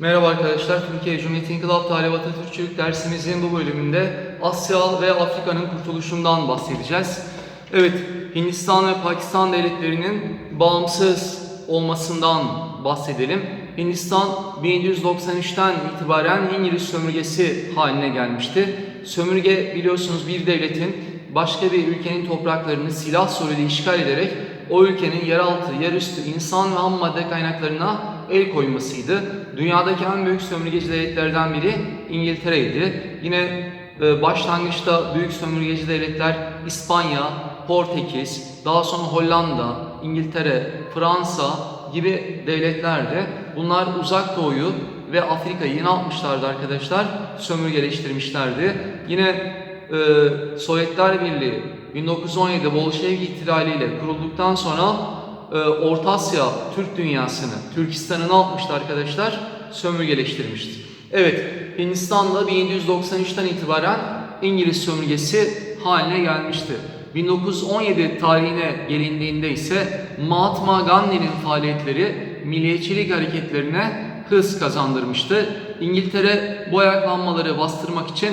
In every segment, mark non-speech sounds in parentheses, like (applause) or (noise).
Merhaba arkadaşlar, Türkiye Cumhuriyeti İnkılap Tarihi Atatürkçülük dersimizin bu bölümünde Asya ve Afrika'nın kurtuluşundan bahsedeceğiz. Evet, Hindistan ve Pakistan devletlerinin bağımsız olmasından bahsedelim. Hindistan 1793'ten itibaren İngiliz sömürgesi haline gelmişti. Sömürge biliyorsunuz bir devletin başka bir ülkenin topraklarını silah soruyla işgal ederek o ülkenin yeraltı, yerüstü, insan ve ham madde kaynaklarına el koymasıydı. Dünyadaki en büyük sömürgeci devletlerden biri İngiltere'ydi. Yine e, başlangıçta büyük sömürgeci devletler İspanya, Portekiz, daha sonra Hollanda, İngiltere, Fransa gibi devletlerdi. Bunlar uzak doğuyu ve Afrika'yı ne yapmışlardı arkadaşlar? Sömürgeleştirmişlerdi. Yine e, Sovyetler Birliği 1917 Bolşevik ihtilaliyle kurulduktan sonra e, Orta Asya, Türk dünyasını, Türkistan'ı ne yapmıştı arkadaşlar? Sömürgeleştirmişti. Evet, Hindistan'da 1793'ten itibaren İngiliz sömürgesi haline gelmişti. 1917 tarihine gelindiğinde ise Mahatma Gandhi'nin faaliyetleri milliyetçilik hareketlerine hız kazandırmıştı. İngiltere bu ayaklanmaları bastırmak için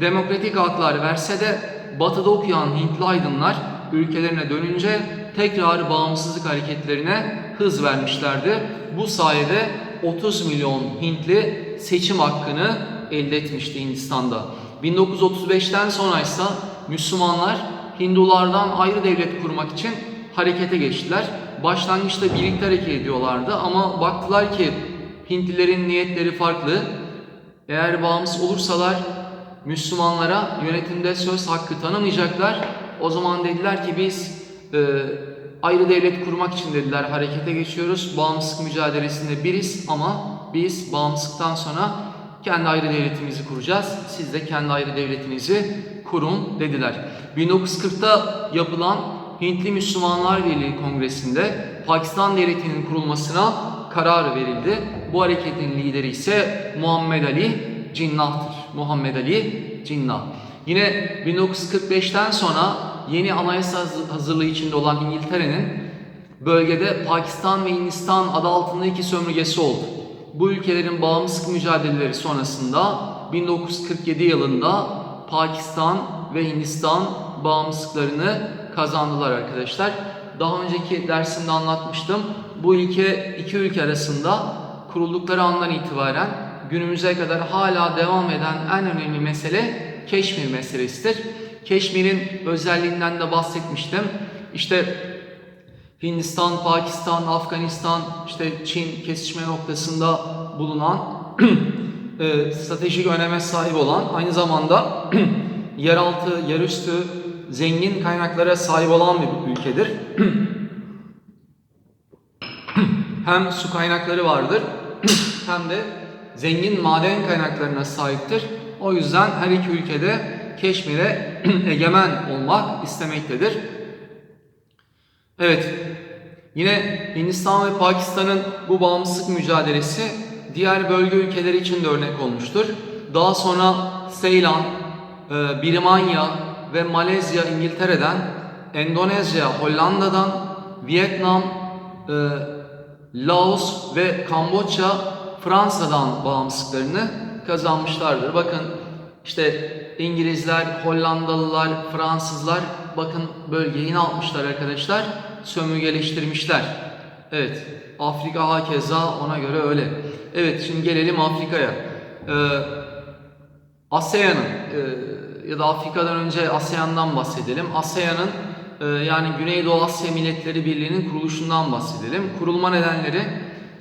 demokratik haklar verse de batıda okuyan Hintli aydınlar ülkelerine dönünce tekrar bağımsızlık hareketlerine hız vermişlerdi. Bu sayede 30 milyon Hintli seçim hakkını elde etmişti Hindistan'da. 1935'ten sonra ise Müslümanlar Hindulardan ayrı devlet kurmak için harekete geçtiler. Başlangıçta birlikte hareket ediyorlardı ama baktılar ki Hintlilerin niyetleri farklı. Eğer bağımsız olursalar Müslümanlara yönetimde söz hakkı tanımayacaklar. O zaman dediler ki biz e, ayrı devlet kurmak için dediler harekete geçiyoruz. Bağımsızlık mücadelesinde biriz ama biz bağımsızlıktan sonra kendi ayrı devletimizi kuracağız. Siz de kendi ayrı devletinizi kurun dediler. 1940'ta yapılan Hintli Müslümanlar Birliği Kongresi'nde Pakistan Devleti'nin kurulmasına karar verildi. Bu hareketin lideri ise Muhammed Ali Cinnah'tır. Muhammed Ali Cinnah. Yine 1945'ten sonra yeni anayasa hazırlığı içinde olan İngiltere'nin bölgede Pakistan ve Hindistan adı altında iki sömürgesi oldu. Bu ülkelerin bağımsızlık mücadeleleri sonrasında 1947 yılında Pakistan ve Hindistan bağımsızlıklarını kazandılar arkadaşlar. Daha önceki dersimde anlatmıştım. Bu ülke iki ülke arasında kuruldukları andan itibaren günümüze kadar hala devam eden en önemli mesele Keşmir meselesidir. Keşmir'in özelliğinden de bahsetmiştim. İşte Hindistan, Pakistan, Afganistan, işte Çin kesişme noktasında bulunan (clears throat) e, stratejik öneme sahip olan aynı zamanda (clears throat) yeraltı, yerüstü zengin kaynaklara sahip olan bir ülkedir. (clears throat) hem su kaynakları vardır hem de zengin maden kaynaklarına sahiptir. O yüzden her iki ülkede Keşmir'e (clears throat) egemen olmak istemektedir. Evet, yine Hindistan ve Pakistan'ın bu bağımsızlık mücadelesi diğer bölge ülkeleri için de örnek olmuştur. Daha sonra Seylan, e, Birmanya ve Malezya İngiltere'den, Endonezya Hollanda'dan, Vietnam, e, Laos ve Kamboçya Fransa'dan bağımsızlıklarını kazanmışlardır. Bakın işte İngilizler, Hollandalılar, Fransızlar bakın bölgeyi ne yapmışlar arkadaşlar? Sömürgeleştirmişler. Evet, Afrika hakeza ona göre öyle. Evet, şimdi gelelim Afrika'ya. Ee, ASEAN'ın e, ya da Afrika'dan önce ASEAN'dan bahsedelim. ASEAN'ın e, yani Güneydoğu Asya Milletleri Birliği'nin kuruluşundan bahsedelim. Kurulma nedenleri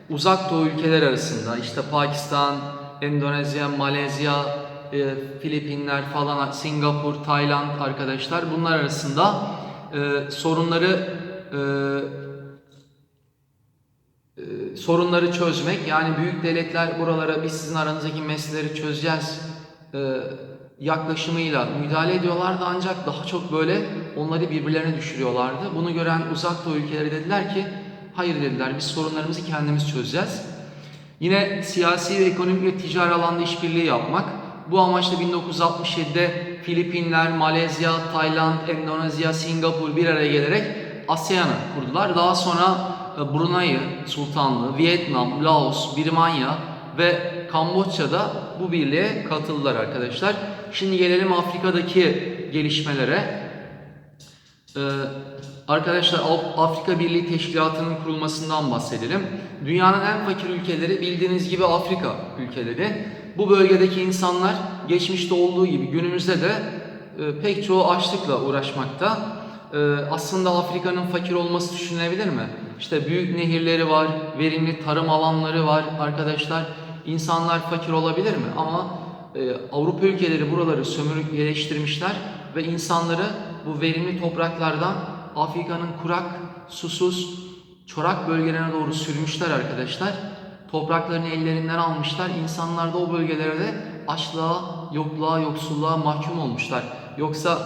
uzak doğu ülkeler arasında işte Pakistan, Endonezya, Malezya, e, Filipinler falan, Singapur, Tayland arkadaşlar bunlar arasında e, sorunları e, e, sorunları çözmek yani büyük devletler buralara biz sizin aranızdaki meseleleri çözeceğiz e, yaklaşımıyla müdahale ediyorlardı ancak daha çok böyle onları birbirlerine düşürüyorlardı. Bunu gören uzak doğu ülkeleri dediler ki hayır dediler biz sorunlarımızı kendimiz çözeceğiz. Yine siyasi ve ekonomik ve ticari alanda işbirliği yapmak. Bu amaçla 1967'de Filipinler, Malezya, Tayland, Endonezya, Singapur bir araya gelerek ASEAN'ı kurdular. Daha sonra e, Brunei Sultanlığı, Vietnam, Laos, Birmanya, ve Kamboçya'da bu birliğe katıldılar arkadaşlar. Şimdi gelelim Afrika'daki gelişmelere. Ee, arkadaşlar Af- Afrika Birliği Teşkilatı'nın kurulmasından bahsedelim. Dünyanın en fakir ülkeleri bildiğiniz gibi Afrika ülkeleri. Bu bölgedeki insanlar geçmişte olduğu gibi günümüzde de e, pek çoğu açlıkla uğraşmakta. E, aslında Afrika'nın fakir olması düşünülebilir mi? İşte büyük nehirleri var, verimli tarım alanları var arkadaşlar. İnsanlar fakir olabilir mi? Ama e, Avrupa ülkeleri buraları sömürgeleştirmişler ve insanları bu verimli topraklardan Afrika'nın kurak, susuz, çorak bölgelerine doğru sürmüşler arkadaşlar. Topraklarını ellerinden almışlar. İnsanlar da o bölgelerde açlığa, yokluğa, yoksulluğa mahkum olmuşlar. Yoksa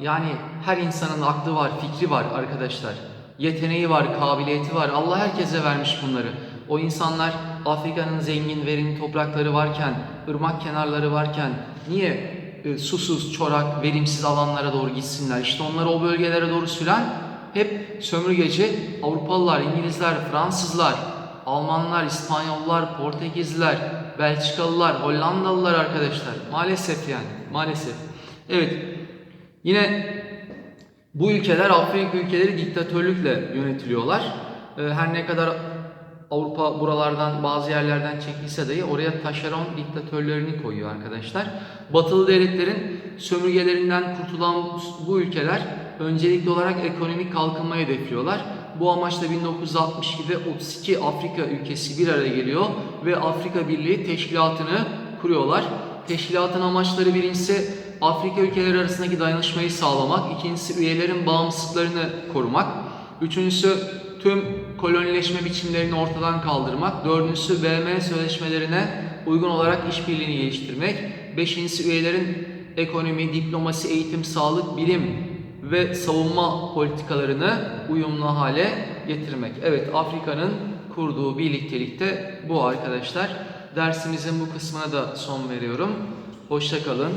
yani her insanın aklı var, fikri var arkadaşlar. Yeteneği var, kabiliyeti var. Allah herkese vermiş bunları. O insanlar Afrika'nın zengin, verimli toprakları varken, ırmak kenarları varken niye e, susuz, çorak, verimsiz alanlara doğru gitsinler? İşte onları o bölgelere doğru süren hep sömürgeci Avrupalılar, İngilizler, Fransızlar, Almanlar, İspanyollar, Portekizliler, Belçikalılar, Hollandalılar arkadaşlar. Maalesef yani, maalesef. Evet, yine bu ülkeler Afrika ülkeleri diktatörlükle yönetiliyorlar. Ee, Her ne kadar Avrupa buralardan bazı yerlerden çekilse dahi oraya taşeron diktatörlerini koyuyor arkadaşlar. Batılı devletlerin sömürgelerinden kurtulan bu ülkeler öncelikli olarak ekonomik kalkınmayı hedefliyorlar. Bu amaçla 1962'de 32 Afrika ülkesi bir araya geliyor ve Afrika Birliği Teşkilatı'nı kuruyorlar. Teşkilatın amaçları birincisi Afrika ülkeleri arasındaki dayanışmayı sağlamak, ikincisi üyelerin bağımsızlıklarını korumak, üçüncüsü tüm kolonileşme biçimlerini ortadan kaldırmak, dördüncüsü BM sözleşmelerine uygun olarak işbirliğini geliştirmek, beşincisi üyelerin ekonomi, diplomasi, eğitim, sağlık, bilim ve savunma politikalarını uyumlu hale getirmek. Evet Afrika'nın kurduğu birliktelikte bu arkadaşlar. Dersimizin bu kısmına da son veriyorum. Hoşça kalın.